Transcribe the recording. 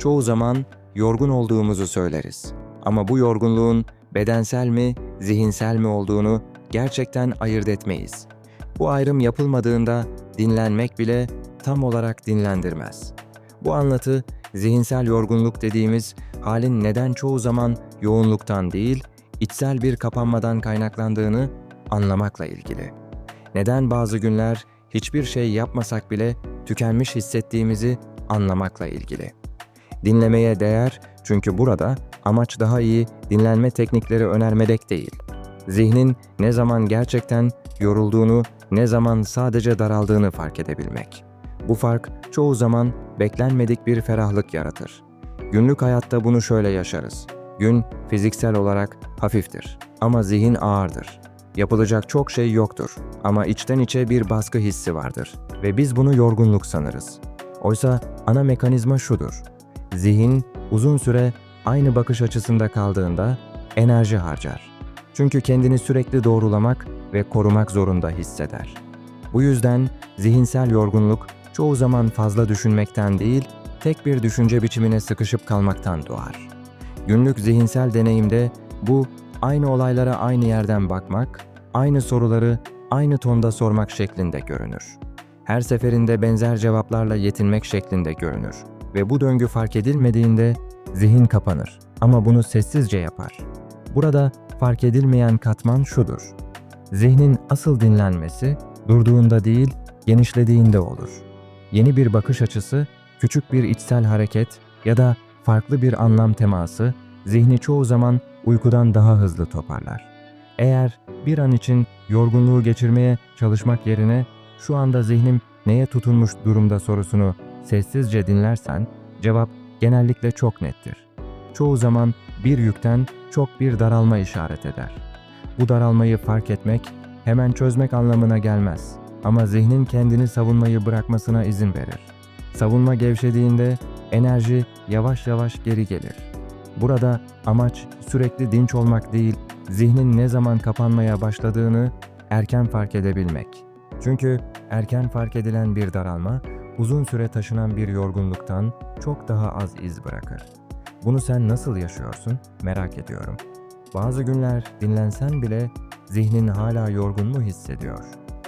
çoğu zaman yorgun olduğumuzu söyleriz. Ama bu yorgunluğun bedensel mi, zihinsel mi olduğunu gerçekten ayırt etmeyiz. Bu ayrım yapılmadığında dinlenmek bile tam olarak dinlendirmez. Bu anlatı zihinsel yorgunluk dediğimiz halin neden çoğu zaman yoğunluktan değil, içsel bir kapanmadan kaynaklandığını anlamakla ilgili. Neden bazı günler hiçbir şey yapmasak bile tükenmiş hissettiğimizi anlamakla ilgili. Dinlemeye değer çünkü burada amaç daha iyi dinlenme teknikleri önermemek değil. Zihnin ne zaman gerçekten yorulduğunu, ne zaman sadece daraldığını fark edebilmek. Bu fark çoğu zaman beklenmedik bir ferahlık yaratır. Günlük hayatta bunu şöyle yaşarız. Gün fiziksel olarak hafiftir ama zihin ağırdır. Yapılacak çok şey yoktur ama içten içe bir baskı hissi vardır ve biz bunu yorgunluk sanırız. Oysa ana mekanizma şudur. Zihin uzun süre aynı bakış açısında kaldığında enerji harcar. Çünkü kendini sürekli doğrulamak ve korumak zorunda hisseder. Bu yüzden zihinsel yorgunluk çoğu zaman fazla düşünmekten değil, tek bir düşünce biçimine sıkışıp kalmaktan doğar. Günlük zihinsel deneyimde bu aynı olaylara aynı yerden bakmak, aynı soruları aynı tonda sormak şeklinde görünür. Her seferinde benzer cevaplarla yetinmek şeklinde görünür ve bu döngü fark edilmediğinde zihin kapanır ama bunu sessizce yapar. Burada fark edilmeyen katman şudur. Zihnin asıl dinlenmesi durduğunda değil, genişlediğinde olur. Yeni bir bakış açısı, küçük bir içsel hareket ya da farklı bir anlam teması zihni çoğu zaman uykudan daha hızlı toparlar. Eğer bir an için yorgunluğu geçirmeye çalışmak yerine şu anda zihnim neye tutunmuş durumda sorusunu sessizce dinlersen cevap genellikle çok nettir. Çoğu zaman bir yükten çok bir daralma işaret eder. Bu daralmayı fark etmek hemen çözmek anlamına gelmez ama zihnin kendini savunmayı bırakmasına izin verir. Savunma gevşediğinde enerji yavaş yavaş geri gelir. Burada amaç sürekli dinç olmak değil, zihnin ne zaman kapanmaya başladığını erken fark edebilmek. Çünkü erken fark edilen bir daralma, uzun süre taşınan bir yorgunluktan çok daha az iz bırakır. Bunu sen nasıl yaşıyorsun? Merak ediyorum. Bazı günler dinlensen bile zihnin hala yorgun mu hissediyor?